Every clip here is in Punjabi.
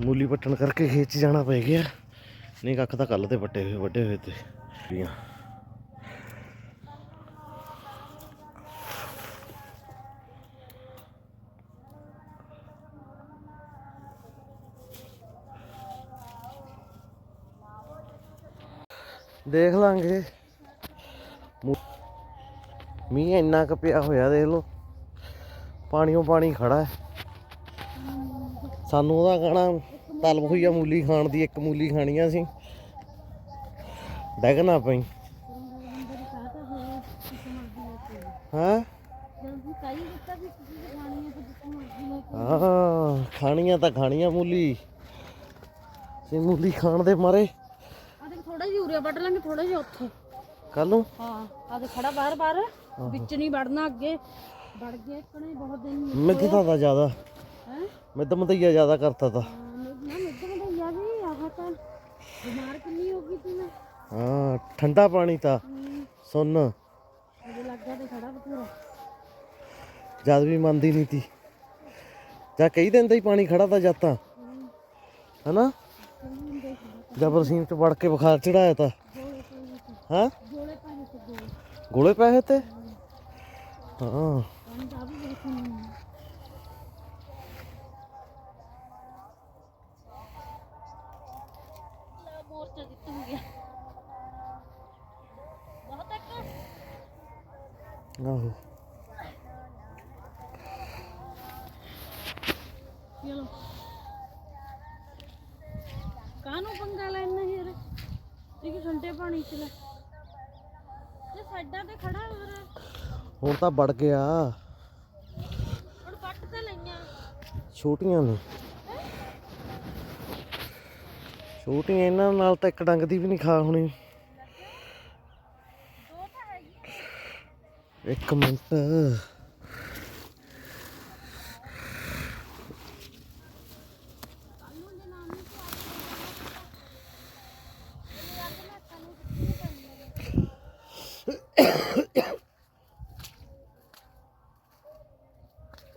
ਮੂਲੀ ਪੱਟਣ ਕਰਕੇ ਖੇਤ 'ਚ ਜਾਣਾ ਪੈ ਗਿਆ। ਨਹੀਂ ਕੱਖ ਤਾਂ ਕੱਲ ਤੇ ਪੱਟੇ ਹੋਏ ਵੱਡੇ ਹੋਏ ਤੇ। ਦੇਖ ਲਾਂਗੇ। ਮੀਂਹ ਇੰਨਾ ਕੁ ਪਿਆ ਹੋਇਆ ਦੇਖ ਲਓ। ਪਾਣੀਓ ਪਾਣੀ ਖੜਾ ਹੈ। ਸਾਨੂੰ ਉਹਦਾ ਕਹਣਾ ਤਲਬ ਹੋਈ ਆ ਮੂਲੀ ਖਾਣ ਦੀ ਇੱਕ ਮੂਲੀ ਖਾਣੀ ਆ ਸੀ। ਡੈਗ ਨਾ ਪਈ। ਹਾਂ? ਹਾਂ ਖਾਣੀਆਂ ਤਾਂ ਖਾਣੀਆਂ ਮੂਲੀ। ਸੀ ਮੂਲੀ ਖਾਣ ਦੇ ਮਾਰੇ। ਆਦੇ ਥੋੜਾ ਜਿਹਾ ਉਰੇ ਵੱਢ ਲਾਂਗੇ ਥੋੜਾ ਜਿਹਾ ਉੱਥੇ ਕੱਲ ਨੂੰ? ਹਾਂ ਆਦੇ ਖੜਾ ਬਾਹਰ ਬਾਹਰ ਵਿੱਚ ਨਹੀਂ ਵੜਨਾ ਅੱਗੇ। ਵੜ ਗਿਆ ਇਕਣੇ ਬਹੁਤ ਦਿਨ ਮਿੱਠੀ ਤਾਂ ਜ਼ਿਆਦਾ? ਹੈ ਮਿੱਧ ਜ਼ਿਆਦਾ ਕਰਤਾ ਤਾ। ਨਾ ਮਿੱਧ ਮਧਈਆ ਵੀ ਆਹ ਬਿਮਾਰ ਕਿੰਨੀ ਹੋ ਗਈ ਸੀ ਹਾਂ ਠੰਡਾ ਪਾਣੀ ਤਾਂ। ਸੁਣ। ਅਜੇ ਲੱਗ ਤੇ ਖੜਾ ਬਥੇਰਾ ਜਦ ਵੀ ਮੰਨਦੀ ਨਹੀਂ ਤੀ। ਜਾਂ ਕਈ ਦਿਨ ਦਾ ਹੀ ਪਾਣੀ ਖੜਾ ਤਾਂ ਜਾਤਾ। ਹਨਾ? ਜਦ ਚ ਵੜ ਕੇ ਬੁਖਾਰ ਚੜਾਇਆ ਤਾ। ਹਾਂ? ਗੋਲੇ ਪੈਸੇ ਤੇ। ਹਾਂ ਪਾਣੀ ਦਾ ਵੀ ਬਹੁਤ ਨਹੀਂ ਲਾ ਮੋਰਚਾ ਜਿੱਤ ਹੋ ਗਿਆ ਬਹੁਤ ਇੱਕ ਆਹੋ। ਚਲੋ। ਕਾਹਨੂੰ ਪੰਗਾ ਲੈਣਾ ਯਾਰ? ਇਹ ਠੰਡੇ ਪਾਣੀ ਚ ਲੈ। ਤੇ ਸਾਡਾ ਤੇ ਖੜਾ ਹੋ ਰਿਹਾ ਹੁਣ ਤਾਂ ਵੜ ਗਿਆ। ਹੁਣ ਪੱਟ ਤੇ ਲਈਆਂ। ਛੋਟੀਆਂ ਨੇ। ਛੋਟੀਆਂ ਇਹਨਾਂ ਨਾਲ ਤਾਂ ਇੱਕ ਡੰਗ ਦੀ ਵੀ ਨਹੀਂ ਖਾ ਹੋਣੀ ਦੋ ਤਾਂ ਹੈਗੀ ਇੱਕ ਮਿੰਟ। ਦੇ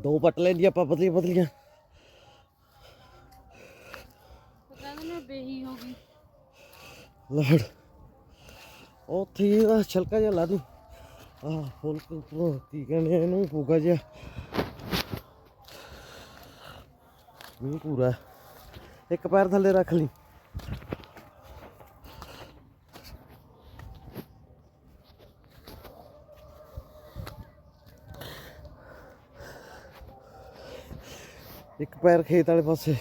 ਦੋ ਪੱਟ ਲੈਂਦੀ ਆਪਾਂ ਪਤਲੀਆਂ ਪਤਲੀਆਂ। ਪਤਾ ਨਹੀਂ ਬੇਹੀ ਹੋ ਗਈ। ਲੜ। ਉੱਥੇ ਇਹਦਾ ਛਲਕਾ ਜਿਹਾ ਲਾ ਦੀ। ਆਹ ਫੁਲਕ ਉੱਪਰੋਂ ਕੀ ਕਹਿੰਦੇ ਆ ਇਹਨੂੰ? ਫੂਗਾ ਜਿਹਾ। ਮੀਂਹ ਪੂਰਾ ਇੱਕ ਪੈਰ ਥੱਲੇ ਰੱਖ ਲਈ। ਇੱਕ ਪੈਰ ਖੇਤ ਵਾਲੇ ਪਾਸੇ।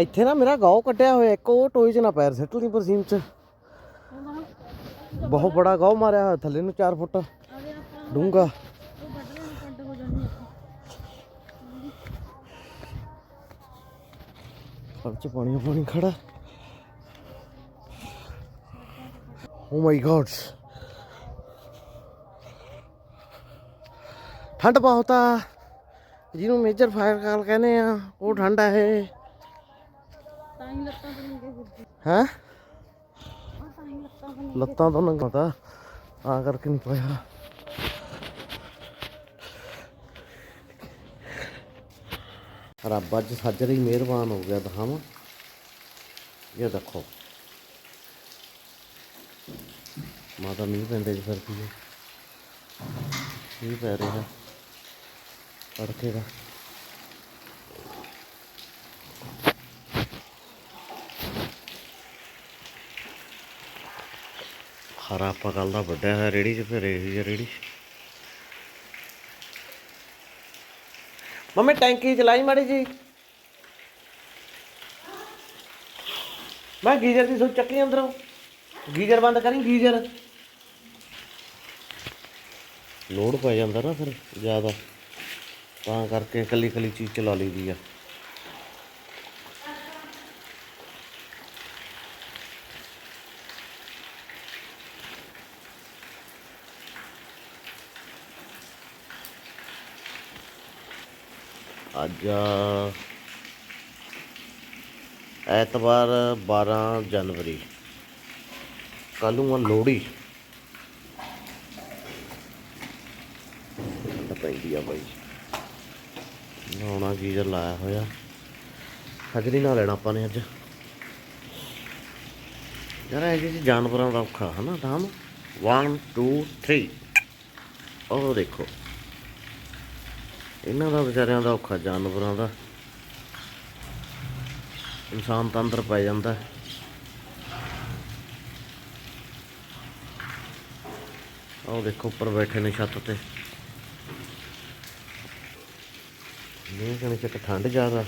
ਇੱਥੇ ਨਾ ਮੇਰਾ ਗਾਉ ਕੱਟਿਆ ਹੋਇਆ, ਇੱਕ ਉਹ ਟੋਏ 'ਚ ਨਾ ਪੈਰ ਸਿੱਟ ਲਈ ਪਰਸੀਮ 'ਚ। ਬਹੁਤ ਬੜਾ ਗਾਉ ਮਾਰਿਆ ਹੋਇਆ ਥੱਲੇ ਨੂੰ 4 ਫੁੱਟ ਡੂੰਗਾ 'ਚ ਪਾਣੀ ਪਾਣੀ ਖੜਾ। ਓ ਮਾਈ ਗॉड ਠੰਡ ਬਹੁਤ ਆ। ਜਿਹਨੂੰ ਮੇਜਰ ਫਾਇਰ ਕਾਲ ਕਹਿੰਦੇ ਆ ਉਹ ਠੰਡ ਆ ਇਹ। ਤਾਂ ਹੀ ਲੱਤਾਂ ਤੋਂ ਨਿਕਲ ਹੀ? ਲੱਤਾਂ ਤੋਂ ਨੰਗਾਤਾ। ਆ ਕਰਕੇ ਨਹੀਂ ਪਾਇਆ। ਰੱਬ ਅੱਜ ਸਾਜਰੇ ਹੀ ਮਿਹਰਬਾਨ ਹੋ ਗਿਆ ਦਿਖਾਵਾਂ ਇਹ ਦੇਖੋ। ਮਾਤਾ ਮੀਂਹ ਪੈਂਦੇ ਚ ਫਿਰਦੀ ਹੈ। ਮੀਂਹ ਪੈ ਰਿਹਾ। ਤੜਕੇ ਦਾ। ਹਰਾ ਆਪਾਂ ਕੱਲ ਦਾ ਵੱਡਿਆ ਹੋਇਆ ਰੇੜੀ ਚ ਫਿਰ ਇਹ ਰੇੜੀ ਮੰਮੀ ਟੈਂਕੀ ਚਲਾਈ ਮਾੜੀ ਜੀ? ਮੈਂ ਗੀਜ਼ਰ ਦੀ ਸੁੱਚ ਚੱਕੀ ਅੰਦਰੋਂ। ਗੀਜ਼ਰ ਬੰਦ ਕਰੀ ਗੀਜ਼ਰ। ਲੋਡ ਪੈ ਜਾਂਦਾ ਨਾ ਫਿਰ ਜ਼ਿਆਦਾ। ਤਾਂ ਕਰਕੇ ਇਕੱਲੀ ਇਕੱਲੀ ਚੀਜ਼ ਚਲਾ ਲਈਦੀ ਆ। ਅੱਜ ਐਤਵਾਰ 12 ਜਨਵਰੀ। ਕੱਲ੍ਹ ਨੂੰ ਆ ਲੋਹੜੀ। ਪੈਂਦੀ ਆ ਬਾਈ। ਨਹਾਉਣਾ ਗੀਜ਼ਰ ਲਾਇਆ ਹੋਇਆ। ਅੱਜ ਨਹੀਂ ਨਾ ਲੈਣਾ ਆਪਾਂ ਨੇ ਅੱਜ। ਯਾਰ ਇਹ ਜੀ ਜਾਨਵਰਾਂ ਦਾ ਔਖਾ ਹਨਾ ਨਾਮ 1 2 3 ਉਹ ਦੇਖੋ। ਇਹਨਾਂ ਦਾ ਵਿਚਾਰਿਆਂ ਦਾ ਔਖਾ ਜਾਨਵਰਾਂ ਦਾ। ਇਨਸਾਨ ਤਾਂ ਅੰਦਰ ਪੈ ਜਾਂਦਾ। ਹੈ। ਉਹ ਦੇਖੋ ਉੱਪਰ ਬੈਠੇ ਨੇ ਛੱਤ ਤੇ। ਨਹੀਂ ਕਣੇ ਚੱਕ ਠੰਡ ਜ਼ਿਆਦਾ।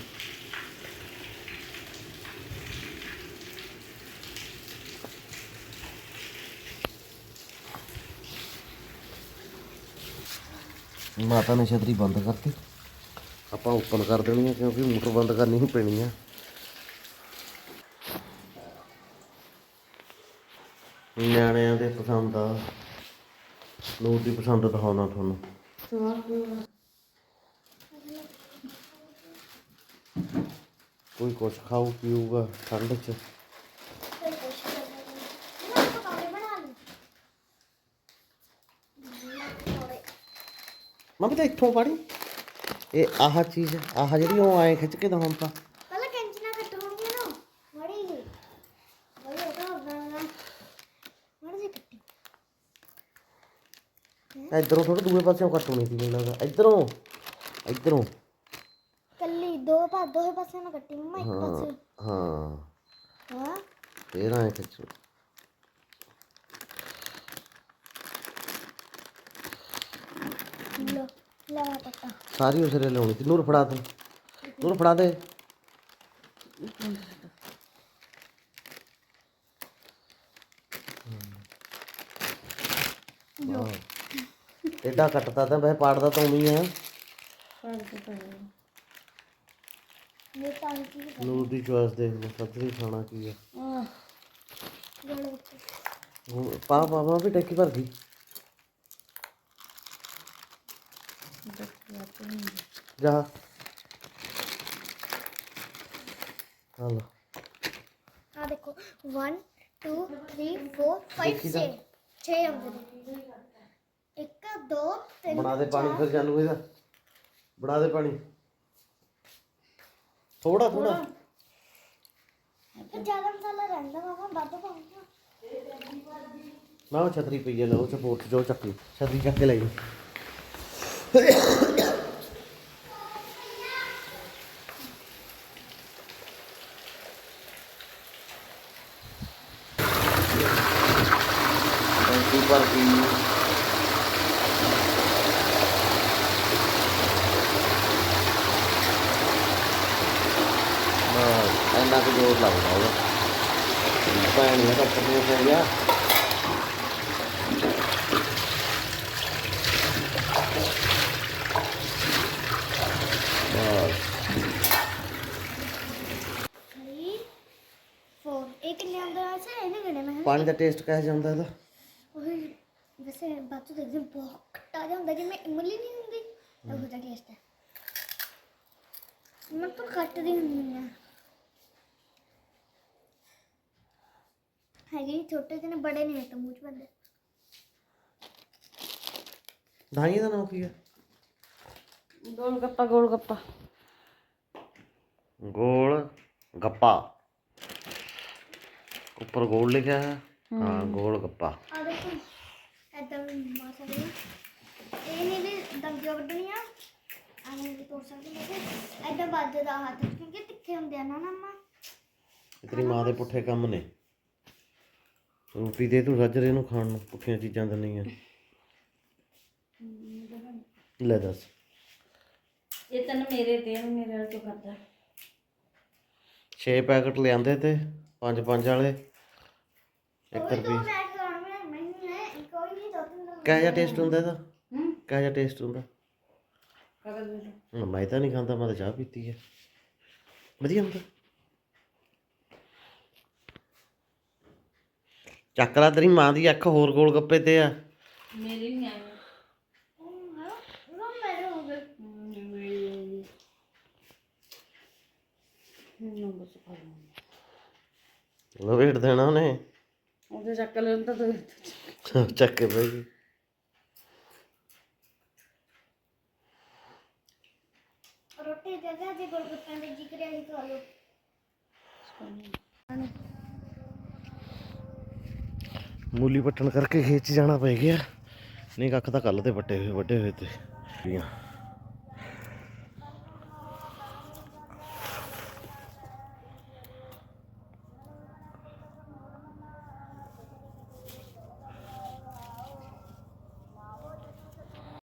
ਮਾਤਾ ਨੇ ਛਤਰੀ ਬੰਦ ਕਰਤੀ। ਆਪਾਂ ਓਪਨ ਕਰ ਦੇਣੀ ਹੈ ਕਿਉਂਕਿ ਮੋਟਰ ਬੰਦ ਕਰਨੀ ਹੀ ਪੈਣੀ ਆ ਨਿਆਣਿਆਂ ਦੇ ਪਸੰਦ ਆ। ਨੂਰ ਦੀ ਪਸੰਦ ਦਿਖਾਉਣਾ ਤੁਹਾਨੂੰ। ਕੋਈ ਕੁਛ ਖਾਊ ਪੀਊਗਾ ਠੰਡ 'ਚ। ਮੈਂ ਤਾਂ ਇੱਥੋਂ ਪੜੀ ਇਹ ਆਹ ਚੀਜ਼ ਆਹ ਜਿਹੜੀ ਉਹ ਆਏ ਖਿੱਚ ਕੇ ਦਵਾਂ ਤਾਂ ਪਹਿਲਾਂ ਕੈਂਚੀ ਨਾਲ ਕੱਟ ਹੋਣੀ ਹੈ ਨਾ ਮੜੀ ਜੀ ਬਈ ਉਹ ਤਾਂ ਬਣਾਉਣਾ ਮੜੀ ਜੀ ਕੱਟੀ। ਇਧਰੋਂ ਥੋੜਾ ਦੂਏ ਪਾਸਿਓਂ ਕੱਟਣੀ ਸੀ ਮੈਨੂੰ ਲੱਗਦਾ ਇਧਰੋਂ ਇਧਰੋਂ। ਕੱਲੀ ਦੋ ਪਾ ਦੋਹੇ ਪਾਸੇ ਨਾਲ ਕੱਟੀ ਮੰਮਾ ਇੱਕ ਹਾਂ ਪਾਸੇ। ਹਾਂ। ਹਾਂ? ਫੇਰ ਆਏ ਖਿੱਚ। ਲੋ ਲਾ ਪੱਤਾ। ਸਾਰੀ ਉਸਰੇ ਲਾਉਣੀ ਸੀ। ਨੂਰ ਫੜਾ ਤੂੰ। ਨੂਰ ਫੜਾ ਦੇ। ਐਡਾ ਕੱਟਦਾ ਤਾਂ ਵੈਸੇ ਪਾੜਦਾ ਤਾਂ ਉਵੇਂ ਹੀ ਆ ਇਹ ਤਾਂ ਕੀ ਨੂਰ ਦੀ ਚੋਇਸ ਦੇਖ ਲਓ ਸੱਜਰੀ ਖਾਣਾ ਕੀ ਆ ਗਲ ਵਿੱਚ। ਹੁਣ ਪਾ ਪਾ ਪਾ ਵੀ ਟੈਕੀ ਭਰ ਗਈ। ਜਾ। ਹਲੋ ਆ ਦੇਖੋ 1 2 3 4 5 6 6 ਆਉਂਦੇ ਨੇ। ਇੱਕ ਦੋ ਤਿੰਨ ਬਣਾ ਦੇ ਪਾਣੀ ਫਿਰ ਜਾਨੂ ਇਹਦਾ। ਬਣਾ ਦੇ ਪਾਣੀ। ਥੋੜਾ ਥੋੜਾ ਤੇ ਜ਼ਿਆਦਾ ਮਸਾਲਾ ਰਹਿੰਦਾ ਮਾਮਾ ਵੱਧ ਪਾਉਂਗਾ ਨਾ ਉਹ ਛਤਰੀ ਪਈ ਹੈ ਲਓ ਸਪੋਰਟ ਜੋ ਚੱਕੀ ਛਤਰੀ ਚੱਕ ਕੇ ਲੈ ਜੀ ਟੈਂਕੀ ਭਰ ਗਈ ਬਸ ਇੰਨਾ ਕੁ ਜ਼ੋਰ ਲੱਗਦਾ ਉਹਦਾ ਭੈਣ ਨੇ ਤਾਂ ਪੱਟੂ ਹੋ ਗਿਆ ਬਸ 3 4 ਇੱਕ ਲਿਆਂਦਾ ਵੈਸੇ ਇਹਨੇ ਗਣੇ ਮੈਂ ਪਾਣੀ ਦਾ ਟੇਸਟ ਕਿਹੋ ਜਿਹਾ ਹੁੰਦਾ ਇਹਦਾ? ਉਹ ਵੈਸੇ ਬਾਤ ਤੋਂ ਇੱਕਦਮ ਬਹੁਤ ਖੱਟਾ ਜਿਹਾ ਹੁੰਦਾ ਜਿਵੇਂ ਇਮਲੀ ਨਹੀਂ ਹੁੰਦੀ ਉਹ ਦਾ ਟੇਸਟ ਹੈ। ਮੈਂ ਤਾਂ ਖੱਟ ਦੀ ਹੁੰਦੀ ਆ ਹੈਗੇ ਛੋਟੇ ਜਿਹੇ ਨੇ ਬੜੇ ਨਹੀਂ ਤਾਂ ਮੂੰਹ ਚ ਬੰਦੇ ਦਾਈ ਦਾ ਨਾਮ ਕੀ ਹੈ? ਗੋਲ ਗੱਪਾ ਗੋਲ ਗੱਪਾ ਗੋਲ ਗੱਪਾ ਉੱਪਰ ਗੋਲ ਲਿਖਿਆ ਹੈ। ਹਾਂ ਗੋਲ ਗੱਪਾ। ਆ ਦੇਖੋ ਵੀ ਮਾਰ ਸਕਦੇ। ਇਹ ਨਹੀਂ ਵੀ ਵੱਢਣੀਆਂ ਤੋੜ ਸਕਦੇ ਨੇ ਐਦਾਂ ਵੱਜਦਾ ਹੱਥ ਕਿਉਂਕਿ ਤਿੱਖੇ ਹੁੰਦੇ ਆ ਨਾ ਨਾ ਮਾਂ ਇਹ ਤੇਰੀ ਮਾਂ ਦੇ ਪੁੱਠੇ ਕੰਮ ਨੇ। ਰੋਟੀ ਦੇ ਤੂੰ ਰੱਜਰੇ ਨੂੰ ਖਾਣ ਨੂੰ ਪੁੱਠੀਆਂ ਚੀਜ਼ਾਂ ਦਿੰਦੀਆਂ ਲੈ ਦੱਸ। ਇਹ ਤਨ ਮੇਰੇ ਤੇ ਆ, ਮੇਰੇ ਵਾਲ ਤੋਂ ਖਾਦਾ 6 ਪੈਕਟ ਲਿਆਂਦੇ ਤੇ। 5 5 ਵਾਲੇ। 1 ਉਹ ਰੁਪਏ ਕਿਹੋ ਜਿਹਾ ਟੇਸਟ ਹੁੰਦਾ ਇਹਦਾ? ਹੂੰ। ਕਿਹੋ ਜਿਹਾ ਟੇਸਟ ਹੁੰਦਾ? ਮੈਂ ਤਾਂ ਨਹੀਂ ਖਾਂਦਾ ਮੈਂ ਤਾਂ ਚਾਹ ਪੀਤੀ ਹੈ ਵਧੀਆ ਹੁੰਦਾ। ਚੱਕ ਲਾ ਤੇਰੀ ਮਾਂ ਦੀ ਅੱਖ ਹੋਰ ਗੋਲ ਗੱਪੇ ਤੇ ਆ। ਮੇਰੀ ਨਹੀਂ ਆਈ। ਲਵੇਟ ਦੇਣਾ ਉਹਨੇ। ਉਹਦੇ ਚੱਕ ਲੈਣ ਤਾਂ ਤੂੰ ਚੱਕ ਕੇ ਗਈ। ਰੋਟੀ ਦੀ ਜਗ੍ਹਾ ਜੇ ਗੋਲਗੱਪਿਆਂ ਦੇ ਜੀ ਕਰਿਆ ਹੀ ਖਾ ਲਓ। ਮੂਲੀ ਪੱਟਣ ਕਰਕੇ ਖੇਤ 'ਚ ਜਾਣਾ ਪੈ ਗਿਆ। ਨਹੀਂ ਕੱਖ ਤਾਂ ਕੱਲ ਤੇ ਪੱਟੇ ਹੋਏ ਵੱਡੇ ਹੋਏ ਤੇ।